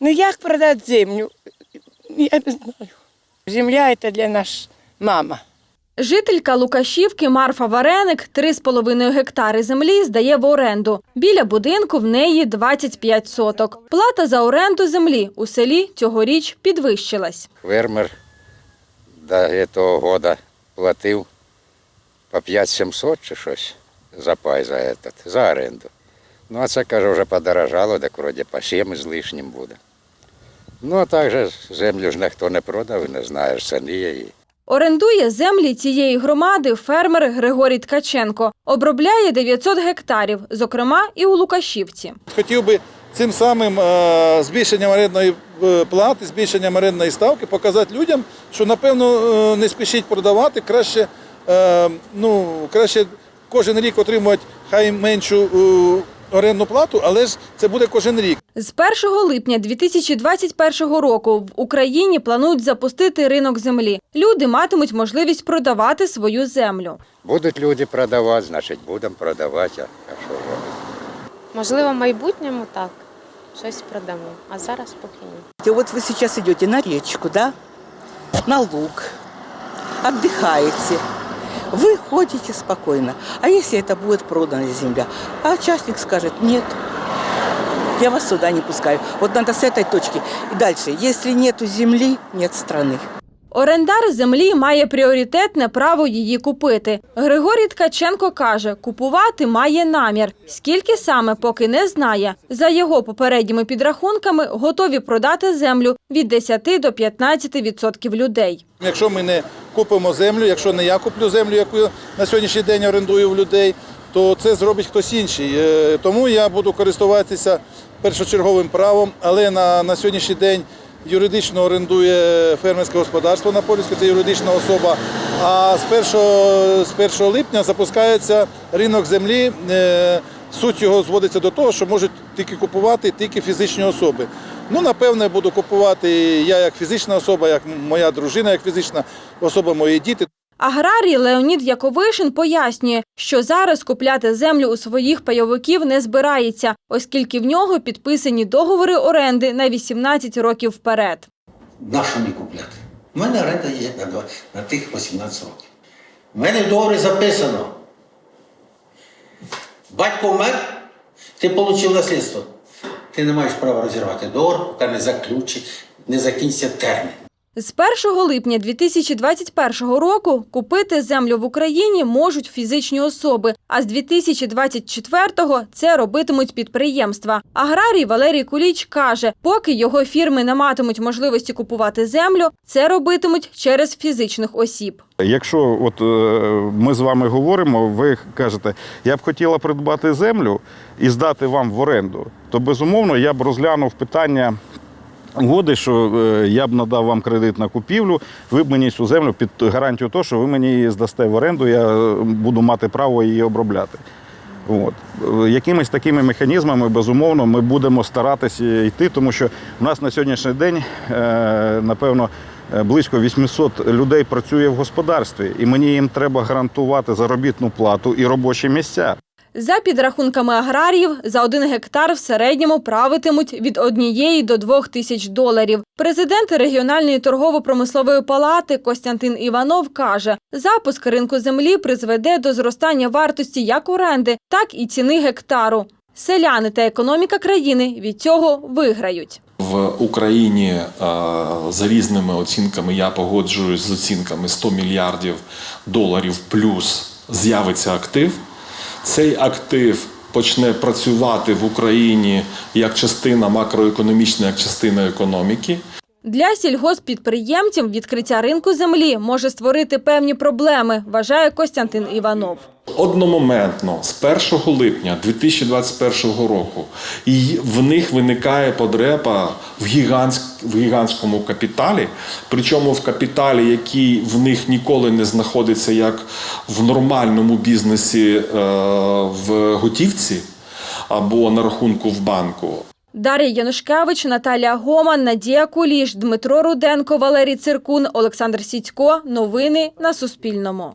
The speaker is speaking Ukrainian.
Ну як продати землю? Я не знаю. Земля це для нас мама. Жителька Лукашівки Марфа Вареник 3,5 гектари землі здає в оренду. Біля будинку в неї 25 соток. Плата за оренду землі у селі цьогоріч підвищилась. Фермер до цього года платив по 5-700 чи щось за пай за, этот, за оренду. Ну, а це, каже, вже подорожало, так вроді по 7 з лишнім буде. Ну, а так же землю ж ніхто не продав і не знає ж ціни її. Орендує землі цієї громади фермер Григорій Ткаченко. Обробляє 900 гектарів, зокрема і у Лукашівці. Хотів би цим самим е, збільшенням орендної е, плати, збільшенням орендної ставки показати людям, що напевно е, не спішіть продавати, краще, ну, краще кожен рік отримувати хай меншу орендну плату, але ж це буде кожен рік. З 1 липня 2021 року в Україні планують запустити ринок землі. Люди матимуть можливість продавати свою землю. Будуть люди продавати, значить будемо продавати. А, а що робити? Можливо, в майбутньому так. Щось продамо. А зараз поки ні. И Вот вы сейчас идете на речку, да, на луг, отдыхаете. Вы ходите спокойно. А если это будет продана земля? А участник скажет, нет, я вас сюда не пускаю. Вот надо с этой точки. И дальше, если нету земли, нет страны. Орендар землі має пріоритетне право її купити. Григорій Ткаченко каже, купувати має намір. Скільки саме, поки не знає. За його попередніми підрахунками готові продати землю від 10 до 15 відсотків людей. Якщо ми не купимо землю, якщо не я куплю землю, яку на сьогоднішній день орендую в людей, то це зробить хтось інший. Е, Тому я буду користуватися першочерговим правом, але на, на сьогоднішній день юридично орендує фермерське господарство на Поліську, це юридична особа. А з 1, з 1 липня запускається ринок землі. Е, Суть його зводиться до того, що можуть тільки купувати тільки фізичні особи. Ну, напевне, буду купувати я як фізична особа, як моя дружина, як фізична особа, мої діти. Аграрій Леонід Яковишин пояснює, що зараз купляти землю у своїх пайовиків не збирається, оскільки в нього підписані договори оренди на 18 років вперед. На що мені купляти? У мене оренда є на, на тих 18 років. У мене в договорі записано. Батько вмер, ти отримав наслідство. Ти не маєш права розірвати договор, поки не не закінчиться термін. З 1 липня 2021 року купити землю в Україні можуть фізичні особи, а з 2024-го це робитимуть підприємства. Аграрій Валерій Куліч каже, поки його фірми не матимуть можливості купувати землю, це робитимуть через фізичних осіб. Якщо от е, ми з вами говоримо, ви кажете, я б хотіла придбати землю і здати вам в оренду, то безумовно я б розглянув питання угоди, що е, я б надав вам кредит на купівлю, ви б мені цю землю під гарантію того, що ви мені її здасте в оренду, я е, буду мати право її обробляти. От. Е, Якимись такими механізмами, безумовно, ми будемо старатися йти, тому що в нас на сьогоднішній день, напевно, близько 800 людей працює в господарстві, і мені їм треба гарантувати заробітну плату і робочі місця. За підрахунками аграріїв, за один гектар в середньому правитимуть від однієї до двох тисяч доларів. Президент регіональної торгово-промислової палати Костянтин Іванов каже, запуск ринку землі призведе до зростання вартості як оренди, так і ціни гектару. Селяни та економіка країни від цього виграють. В Україні е, за різними оцінками я погоджуюсь з оцінками 100 мільярдів доларів плюс з'явиться актив. Цей актив почне працювати в Україні як частина макроекономічна, як частина економіки. Для сільгоспідприємців відкриття ринку землі може створити певні проблеми, вважає Костянтин Іванов. Одномоментно з 1 липня 2021 року і в них виникає потреба в, гігантськ, в гігантському капіталі, причому в капіталі, який в них ніколи не знаходиться як в нормальному бізнесі е, в готівці або на рахунку в банку. Дар'я Янушкевич, Наталія Гоман, Надія Куліш, Дмитро Руденко, Валерій Циркун, Олександр Сідько. Новини на Суспільному.